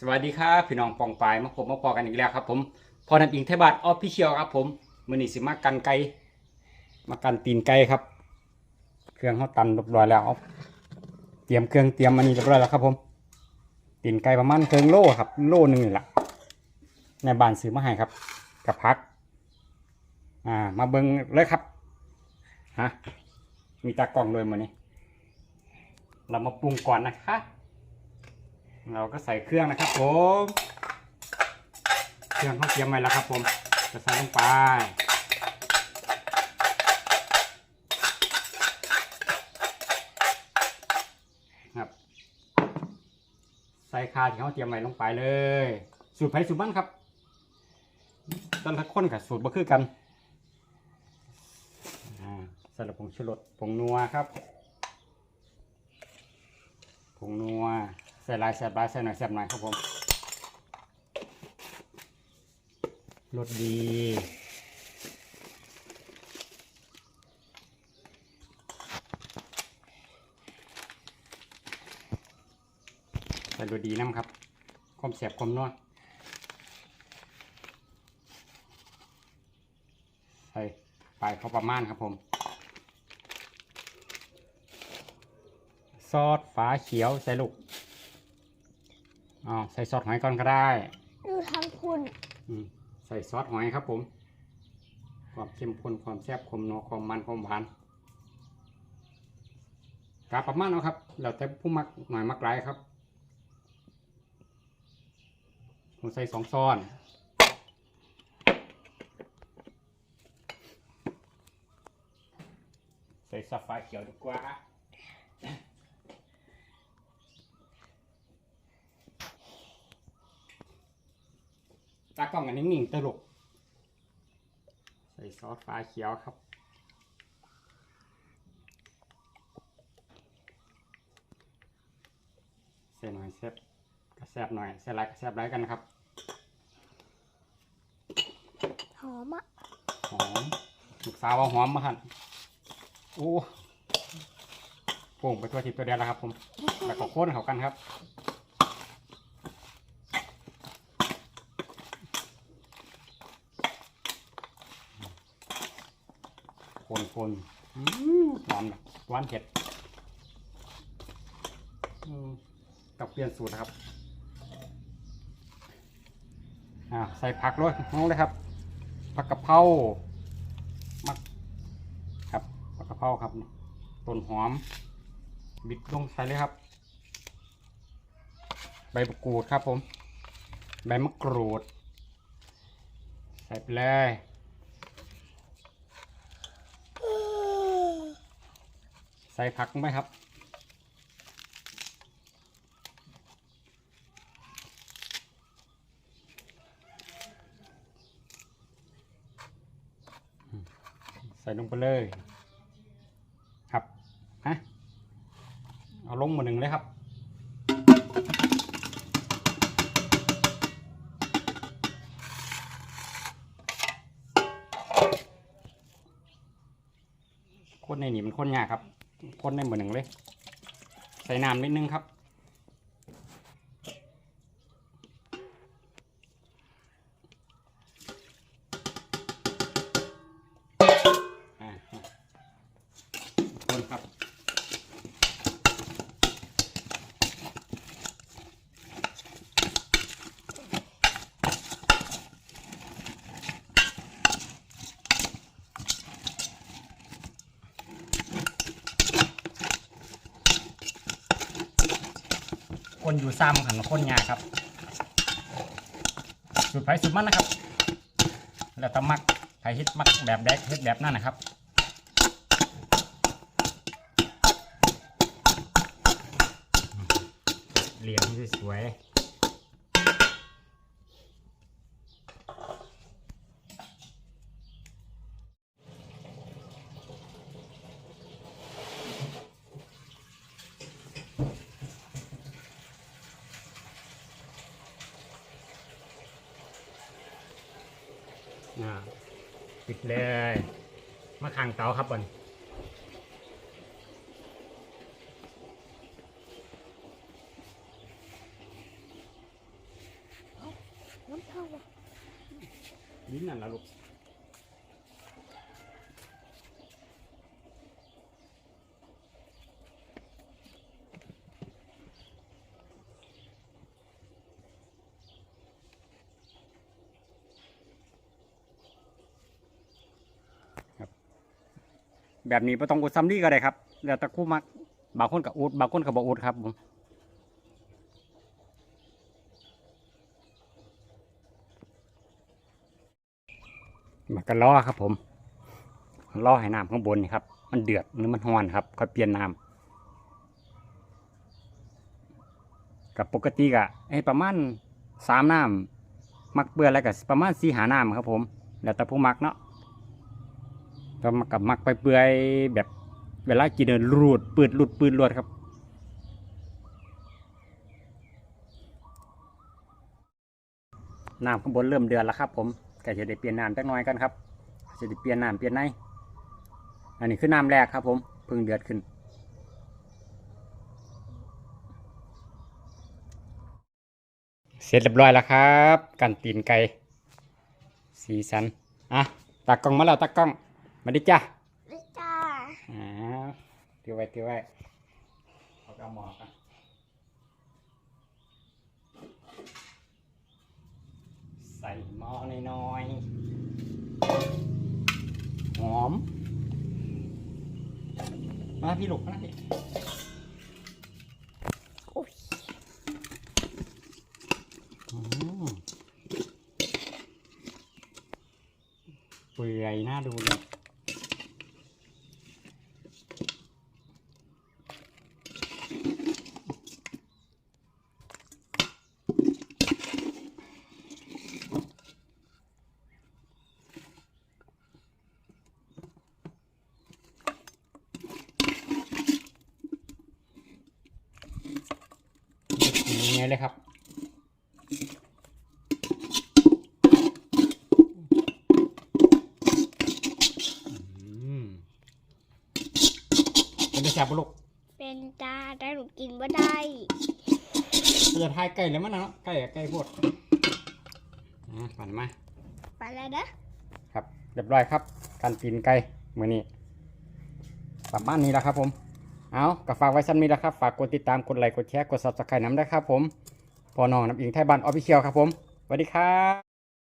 สวัสดีครับพี่น้องปองปายมาพบมาพอกันอีกแล้วครับผมพอนันอิงเทบาทออฟฟิเชียลครับผมมือนี้สิมากันไก่มากันตีนไก่ครับ เครื่องเขาตันเรียบร้อยแล้วเอเตรียมเครื่องเตรียมอันนี้เรียบร้อยแล้วครับ ผมตีนไก่ประมาณเครื่องโล่ครับ โล่หนึ่งนี่แหละในบ้านซื้อมาให้ครับ กับพัก อ่า มาเบิ้งเลยครับฮะมีตากล่องเลยมือนี้เรามาปรุงก่อนนะคะ เราก็ใส่เครื่องนะครับผมเครื่องเขาเตรียมไว้แล้วครับผมจะใส่ลงไปครับใส่คาที่เขาเตรียมไว้ลงไปเลย สูตรไผ่สูตรมันครับแต่ละคนกับสูตรบ่คือกันอ่าใส่ผงชูรสผงนัวครับผงนัว ใส่ลายแซ่บหลายใส่หน่อยแซ่บหน่อยครับผมรสดี ใส่รสดีน้ำครับความแซ่บความนัวใส่ไปเขาประมาณครับผม ซอสฝาเขียวใส่ลูก อ๋อใส่ซอสหอยก่อนก็ได้ดูทางคุณอืมใส่ซอสหอยครับผม ความเข้มข้นความแซ่บความนัวความมันความหวานกาประมาณเอาครับแล้วแต่ผู้มักหน่อยมักหลายครับผมใส่สองซ้อนใส่ซอสฝาเขียวดีกว่า ตากล้องกันนิ่งๆตลก ใส่ซอสฟ้าเขียวครับ ใส่หน่อยแซ่บกระแซบหน่อยใส่ไรกระแซบไรกันนะครับ หอมอะหอมลูกสาวเอาหอมมาหั่นโอ้โป่งไปตัวทิพย์ตัวเดียวแล้วครับ ผม แล้วก็โค่นเขากันครับ คนคนหอมแบบหวานเผ็ดกับเปลี่ยนสูตรนะครับใส่ผักด้วยน้องเลยครับผักกะเพรามักครับผักกะเพราครับต้นหอม บิดลงใส่เลยครับ ใบมะกรูดครับผม ใบมะกรูด ใส่ไปเลย ใส่ผักลงไปครับ ใส่ลงไปเลย ครับฮะเอาลงมาหนึ่งเลยครับคนในนี่มันคนยากครับ คนในเหมือนหนึ่งเลย ใส่น้ำนิดนึงครับอ่าคนครับ คนอยู่ซ้ำขันคนยากครับสุดไผ่สุดมันนะครับ แล้วตำมักไผ่เฮ็ดมักแบบแดกเฮ็ดแบบนั่นนะครับเหลี่ยมสวยิดเลย มาขังเตาครับบ่นลิ้นนั่นละลูก แบบนี้ไม่ต้องอุดซ้ำนี่ก็ได้ครับแล้วตะคู่มักบางคนกับอุดบางคนกับบอุดครับผมมากันล้อครับผมล้อให้น้ำข้างบนนี่ครับ มันเดือดหรือมันห้อนครับค่อยเปลี่ยนน้ำกับปกติกะให้ประมาณสามน้ำมักเบื่อแล้วก็ประมาณสี่หาน้ำครับผม แล้วแต่ผู้มักเนาะ ก็มักกับมักไปเปื่อยแบบเวลากินเดินรูดปืดหลุดปืดรวดครับน้ำข้างบนเริ่มเดือดแล้วครับ ผมก็จะได้เปลี่ยนน้ำจักน่อยกันครับจะได้เปลี่ยนน้ำเปลี่ยนในอันนี้คือน้ำแรกครับ ผมพิ่งเดือดขึ้นเสร็จเรียบร้อยแล้วครับกันตีนไก่สีสันอะตากล้องมาแล้วตากล้อง มาดิจ้าลิจ้าอ่าถือไว้ถือไว้เอากระหมอกกันใส่หม้อน้อยๆหอม มาพี่ลูกมาพี่อุ้ยอืมเปื่อยน่าดูเลย เงี้ยเลยครับอืมเป็นตาแสบปะลูกเป็นจ้าได้หนูกินว่าได้เราจะทายไก่เลยมั้งเนาะไก่กับไก่พวดอะฝันมาไปแล้วนะครับ เรียบร้อยครับ การปีนไก่มือนี้ประมาณนี้แหละครับผม เอากับฝากไว้สั้นนี้แหละครับ ฝากกดติดตาม กดไลค์ กดแชร์ กดซับสไครต์น้ำได้ครับผม พอนองน้ำอิงไทยบ้านออฟฟิเชียลครับผมสวัสดีครับ